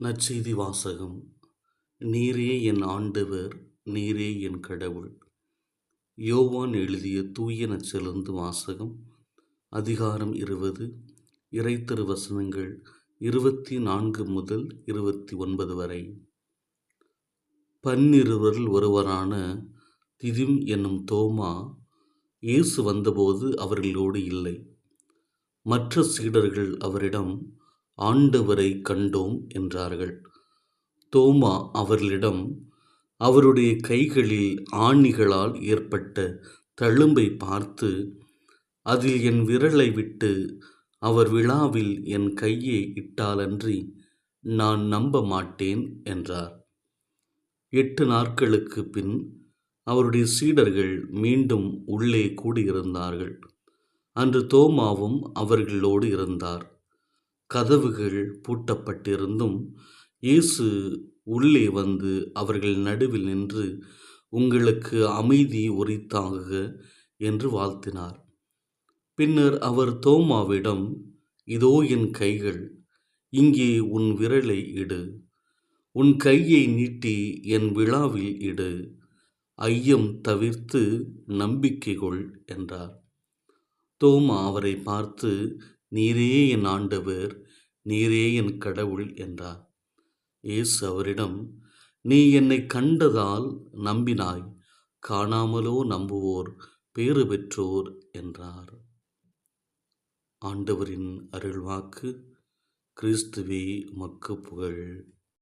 நற்செய்தி வாசகம். நீரே என் ஆண்டவர் நீரே என் கடவுள். யோவான் எழுதிய தூய நச்சிலிருந்து வாசகம் அதிகாரம் இருபது. இறைத்தரு வசனங்கள் இருபத்தி நான்கு முதல் இருபத்தி ஒன்பது வரை. பன்னிருவரில் ஒருவரான திதிம் என்னும் தோமா இயேசு வந்தபோது அவர்களோடு இல்லை. மற்ற சீடர்கள் அவரிடம் ஆண்டவரை கண்டோம் என்றார்கள். தோமா அவர்களிடம் அவருடைய கைகளில் ஆணிகளால் ஏற்பட்ட தழும்பை பார்த்து அதில் என் விரலை விட்டு அவர் விழாவில் என் கையை இட்டாலன்றி நான் நம்ப மாட்டேன் என்றார். எட்டு நாட்களுக்கு பின் அவருடைய சீடர்கள் மீண்டும் உள்ளே கூடியிருந்தார்கள். அன்று தோமாவும் அவர்களோடு இருந்தார். கதவுகள் பூட்டப்பட்டிருந்தும் இயேசு உள்ளே வந்து அவர்கள் நடுவில் நின்று உங்களுக்கு அமைதி உரித்தாகுக என்று வாழ்த்தினார். பின்னர் அவர் தோமாவிடம் இதோ என் கைகள் இங்கே உன் விரலை இடு. உன் கையை நீட்டி என் விழாவில் இடு. ஐயம் தவிர்த்து நம்பிக்கை கொள் என்றார். தோமா அவரை பார்த்து நீரே என் ஆண்டவர் நீரே என் கடவுள் என்றார். இயேசு அவரிடம் நீ என்னை கண்டதால் நம்பினாய் காணாமலோ நம்புவோர் பேறு பெற்றோர் என்றார். ஆண்டவரின் அருள்வாக்கு கிறிஸ்துவே மக்கு புகழ்.